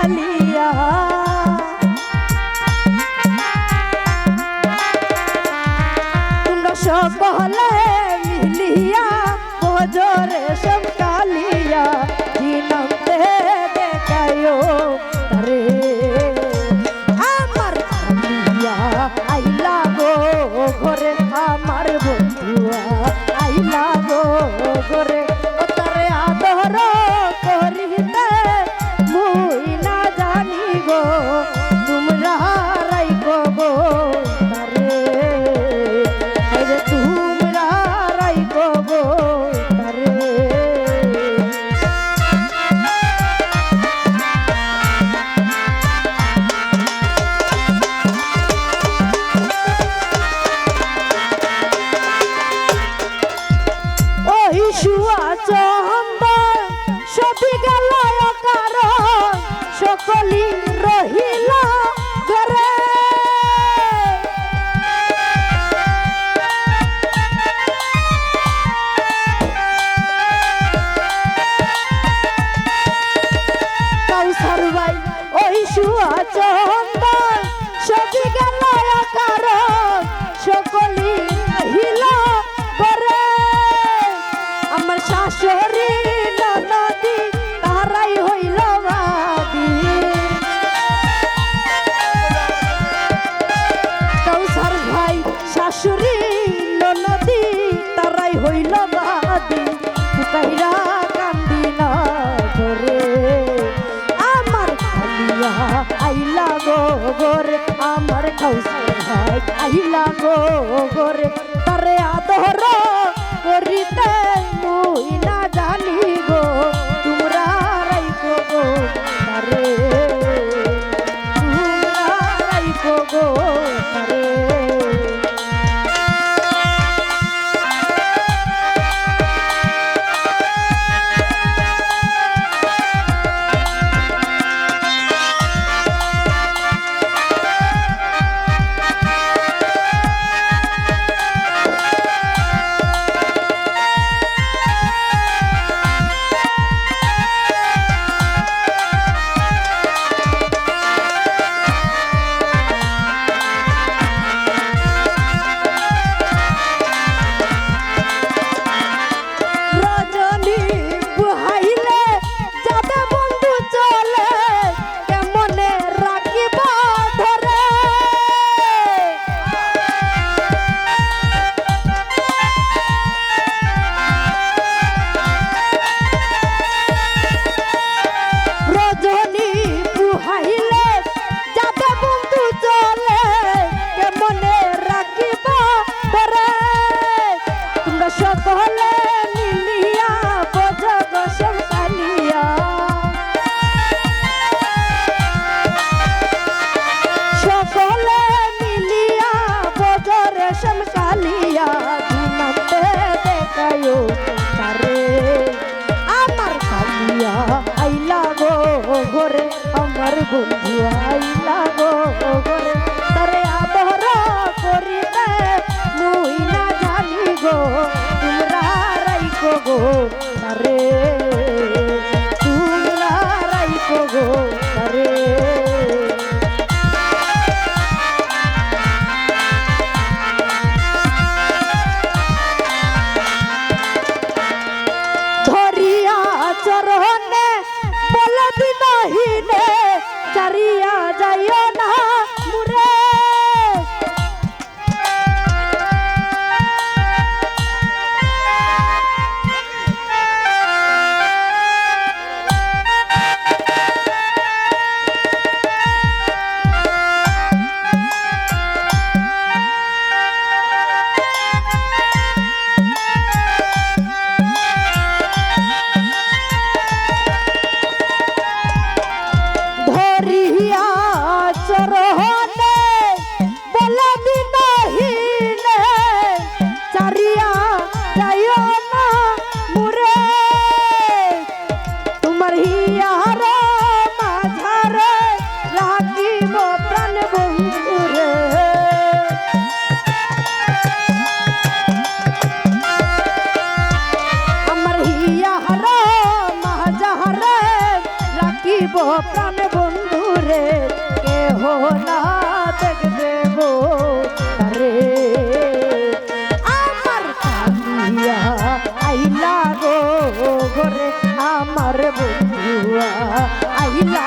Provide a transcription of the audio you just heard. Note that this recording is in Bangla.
Cali. সকলি গোরে আমার কৌশল ভাই আহিলা গো গোরে তারে আদর করিতে মুই না জানি গো, তোমরা গো তারে। তোমরা গো সকলে মিলিয়া বজগ সম্পালিয়া সকলে মিলিয়া বজর সম্পালিয়া দিনতে দেখায়ো তারে। আমার কালিয়া আইলা গো ঘরে, আমার বন্ধু আইলা প্রাণ বন্ধু রে, কেহ না দেখবে গো রে আমার কাহিয়া আইলা গো ঘরে আমার বন্ধুয়া আইলা